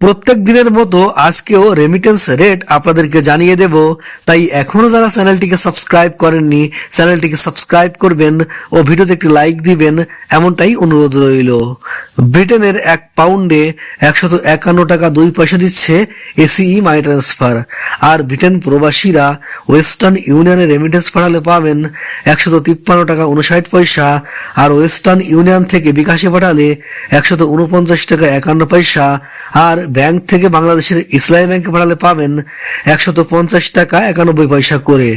প্রত্যেক দিনের মতো আজকেও রেমিটেন্স রেট আপনাদেরকে জানিয়ে দেব। তাই এখনও যারা চ্যানেলটিকে সাবস্ক্রাইব করেননি, চ্যানেলটিকে সাবস্ক্রাইব করবেন ও ভিডিওতে একটি লাইক দিবেন, এমনটাই অনুরোধ রইল। ব্রিটেনের এক পাউন্ডে একশত একান্ন টাকা দুই পয়সা দিচ্ছে এসিই মাই ট্রান্সফার আর ব্রিটেন প্রবাসীরা ওয়েস্টার্ন ইউনিয়নে রেমিটেন্স পাঠালে পাবেন একশত তিপ্পান্ন টাকা উনষাট পয়সা, আর ওয়েস্টার্ন ইউনিয়ন থেকে বিকাশে পাঠালে একশত উনপঞ্চাশ টাকা একান্ন পয়সা, আর ব্যাংক থেকে বাংলাদেশের ইসলামী ব্যাংকে পাঠালে পাবেন একশত পঞ্চাশ টাকা একানব্বই পয়সা করে।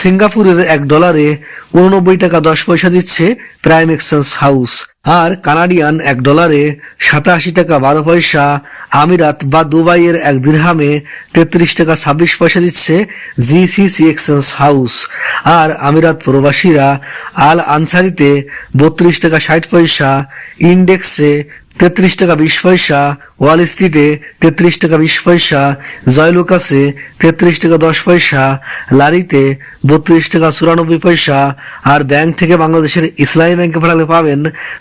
সিঙ্গাপুরের এক ডলারে উননব্বই টাকা দশ পয়সা দিচ্ছে প্রাইম এক্সচেঞ্জ হাউস। আর কানাডিয়ান এক ডলারে সাতাশি টাকা বারো পয়সা, আমিরাত বা দুবাইয়ের এক দিরহামে তেত্রিশ টাকা ছাব্বিশ পয়সা দিচ্ছে জিসিসি এক্সচেঞ্জ হাউস। আর আমিরাত প্রবাসীরা আল আনসারিতে বত্রিশ টাকা ষাট পয়সা, ইন্ডেক্সে তেত্রিশ টাকা বিশ পয়সা, ওয়াল স্ট্রিটে তেত্রিশ টাকা বিশ পয়সা জয়লুকাসে তেত্রিশ টাকা দশ পয়সা, লারিতে বত্রিশ টাকা চুরানব্বই পয়সা, আর ব্যাংক থেকে বাংলাদেশের ইসলামী ব্যাংকে পাঠালে পাবেন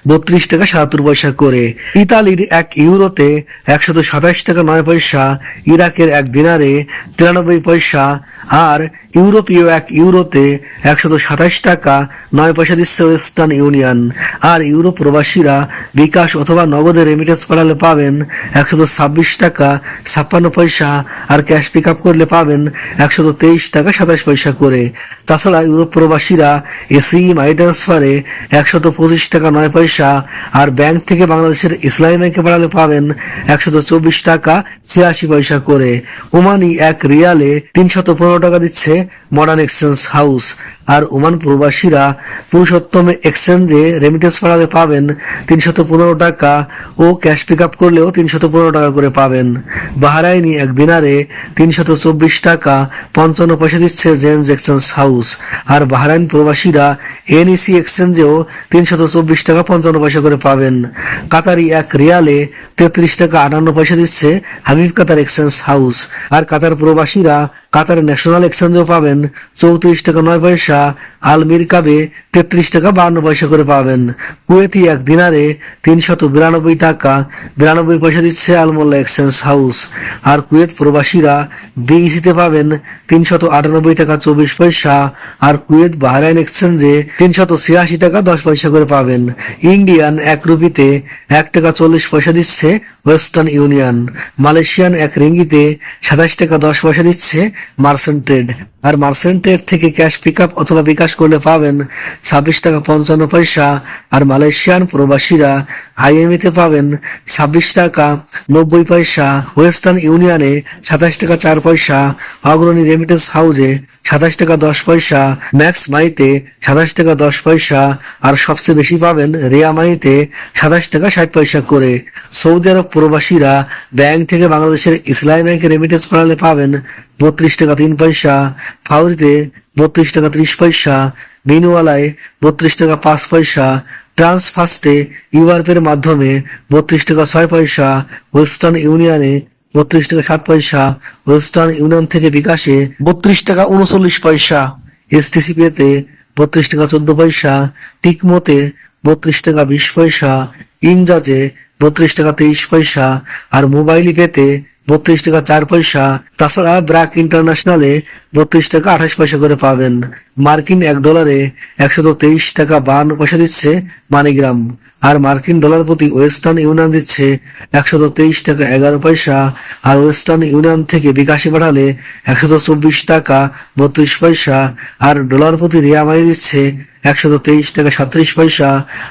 বত্রিশ টাকা সাতাত্তর পয়সা করে। ইতালির এক ইউরোতে একশত সাতাশ টাকা নয় পয়সা, ইরাকের এক দিনারে তিরানব্বই পয়সা, আর ইউরোপীয় এক ইউরোতে একশত সাতাশ টাকা নয় পয়সা দিচ্ছে ওয়েস্টার্ন ইউনিয়ন। আর ইউরোপ প্রবাসীরা বিকাশ অথবা নগদে রেমিটেন্স পাঠালে পাবেন একশত ছাব্বিশ টাকা, ছাপ্পান্ন পয়সা আর ক্যাশ পিক আপ করলে পাবেন একশত তেইশ টাকা সাতাশ পয়সা করে। তাছাড়া ইউরোপ প্রবাসীরা এসি মাই ট্রান্সফারে একশত পঁচিশ টাকা নয় পয়সা আর ব্যাংক থেকে বাংলাদেশের ইসলামী ব্যাংকে পাঠালে পাবেন একশত চব্বিশ টাকা ছিয়াশি পয়সা করে। ওমানি এক রিয়ালে তিনশত পনেরো টাকা দিচ্ছে মডার্ন এক্সচেঞ্জ হাউস আর ওমান প্রবাসীরা পুরুষোত্তম এক্সচেঞ্জে রেমিটেন্স পাঠালে পাবেন তিনশত পনেরো টাকা ও ক্যাশ পিক আপ করলেও তিনশত পনেরো টাকা করে পাবেন। বাহারাইনি এক দিনারে তিনশত চব্বিশ টাকা পঞ্চান্ন পয়সা দিচ্ছে জেন্স এক্সচেঞ্জ হাউস। আর বাহারাইন প্রবাসীরা এনইসি এক্সচেঞ্জেও তিনশত চব্বিশ টাকা পঞ্চান্ন পয়সা করে পাবেন। কাতারি এক রিয়ালে তেত্রিশ টাকা আটান্ন পয়সা দিচ্ছে হাবিব কাতার এক্সচেঞ্জ হাউস। আর কাতার প্রবাসীরা কাতার ন্যাশনাল এক্সচেঞ্জও পাবেন চৌত্রিশ টাকা নয় পয়সা আলমির কাবে তেত্রিশ টাকা বান্ন পয়সা করে পাবেন। কুয়েতি এক দিনারে তিনশত বিরানব্বই টাকা, বিরানব্বই পয়সা দিচ্ছে আলমোল্লা এক্সচেঞ্জ হাউস। আর কুয়েত প্রবাসীরা বিইসিতে পাবেন তিনশত আটানব্বই টাকা চব্বিশ পয়সা, আর কুয়েত বাহরাইন এক্সচেঞ্জে তিনশত ছিয়াশি টাকা দশ পয়সা করে পাবেন। ইন্ডিয়ান এক রুপিতে এক টাকা চল্লিশ পয়সা দিচ্ছে ওয়েস্টার্ন ইউনিয়ন। মালয়েশিয়ান এক রিঙ্গিতে সাতাশ টাকা দশ পয়সা দিচ্ছে মার্সেন্ট ট্রেড আর মার্সেন্ট ট্রেড থেকে ক্যাশ পিক আপ অথবা বিকাশ করলে পাবেন ছাব্বিশ টাকা পঞ্চান্ন পয়সা। আর মালয়েশিয়ান প্রবাসীরা আইএমএতে পাবেন ছাব্বিশ টাকা নব্বই পয়সা। ওয়েস্টার্ন ইউনিয়নে সাতাশ টাকা চার পয়সা। অগ্রণী রেমিটেন্স হাউসে সাতাশ টাকা দশ পয়সা। ম্যাক্স মাইতে সাতাশ টাকা দশ পয়সা। আর সবচেয়ে বেশি পাবেন রেয়া মাইতে সাতাশ টাকা ষাট পয়সা করে। সৌদি আরব প্রবাসীরা ব্যাংক থেকে বাংলাদেশের ইসলামী ব্যাংকে রেমিটেন্স করালে পাবেন বত্রিশ টাকা তিন পয়সা। ফাউরিতে বত্রিশ টাকা ত্রিশ পয়সা। মিনুওয়ালায় বত্রিশ টাকা পাঁচ পয়সা ট্রান্সফার্স্টে ইউআরপের মাধ্যমে বত্রিশ টাকা ছয় পয়সা, ওয়েস্টার্ন ইউনিয়নে বত্রিশ টাকা সাত পয়সা, ওয়েস্টার্ন ইউনিয়ন থেকে বিকাশে বত্রিশ টাকা উনচল্লিশ পয়সা এসটিসি পেতে বত্রিশ টাকা চোদ্দ পয়সা, টিকমোতে বত্রিশ টাকা বিশ পয়সা, ইনজাজে বত্রিশ টাকা তেইশ পয়সা, আর মোবাইল পেতে বত্রিশ টাকা চার পয়সা। তাছাড়া ব্র্যাক ইন্টারন্যাশনালে বত্রিশ টাকা আঠাশ পয়সা করে পাবেন। মার্কিন এক ডলারে একশত তেইশ টাকা বাহান্ন পয়সা দিচ্ছে মানিগ্রাম। আর মার্কিন ডলার প্রতি ওয়েস্টার্ন ইউনিয়ন দিচ্ছে একশত তেইশ টাকা এগারো পয়সা। আর ওয়েস্টার্ন ইউনিয়ন থেকে বিকাশে পাঠালে একশত চব্বিশ টাকা বত্রিশ পয়সা। আর ডলার প্রতি রিয়ামাই দিচ্ছে একশত তেইশ টাকা সাত্রিশ পয়সা।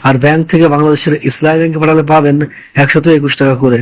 আর ব্যাংক থেকে বাংলাদেশের ইসলামী ব্যাংকে পাঠালে পাবেন একশত একুশ টাকা করে।